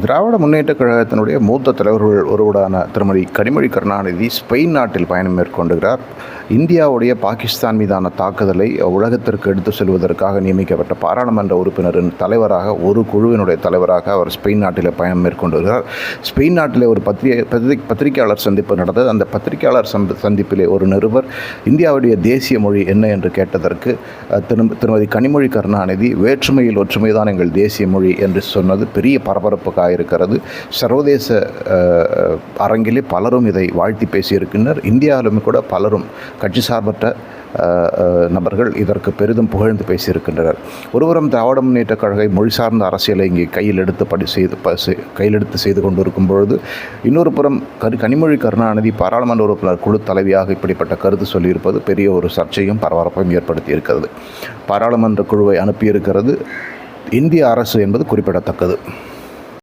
திராவிட முன்னேற்றக் கழகத்தினுடைய மூத்த தலைவர்கள் ஒருவரான திருமதி கனிமொழி கருணாநிதி ஸ்பெயின் நாட்டில் பயணம் மேற்கொண்டுகிறார். இந்தியாவுடைய பாகிஸ்தான் மீதான தாக்குதலை உலகத்திற்கு எடுத்து செல்வதற்காக நியமிக்கப்பட்ட பாராளுமன்ற உறுப்பினரின் தலைவராக ஒரு குழுவினுடைய தலைவராக அவர் ஸ்பெயின் நாட்டில் பயணம் மேற்கொண்டுகிறார் ஸ்பெயின் நாட்டில் ஒரு பத்திரிகை பத்திரிகையாளர் சந்திப்பு நடந்தது. அந்த பத்திரிகையாளர் சந்திப்பிலே ஒரு நிருபர் இந்தியாவுடைய தேசிய மொழி என்ன? என்று கேட்டதற்கு திரு திருமதி கனிமொழி கருணாநிதி வேற்றுமையில் ஒற்றுமைதான் எங்கள் தேசிய மொழி என்று சொன்னது பெரிய பரபரப்புக்காக இருக்கிறது. சர்வதேச அரங்கிலே பலரும் இதை வாழ்த்தி பேசியிருக்கின்றனர். இந்தியாவிலும் கூட பலரும் கட்சி சார்பற்ற நபர்கள் இதற்கு பெரிதும் புகழ்ந்து பேசியிருக்கின்றனர். ஒருபுறம் திராவிட முன்னேற்ற கழகை மொழி சார்ந்த அரசியலை இங்கே கையில் எடுத்து படி செய்து கையில் எடுத்து செய்து கொண்டிருக்கும் பொழுது இன்னொரு புறம் கரு கனிமொழி கருணாநிதி பாராளுமன்ற உறுப்பினர் குழு தலைவியாக இப்படிப்பட்ட கருத்து சொல்லியிருப்பது பெரிய ஒரு சர்ச்சையும் பரபரப்பையும் ஏற்படுத்தி இருக்கிறது பாராளுமன்ற குழுவை அனுப்பியிருக்கிறது இந்திய அரசு என்பது குறிப்பிடத்தக்கது.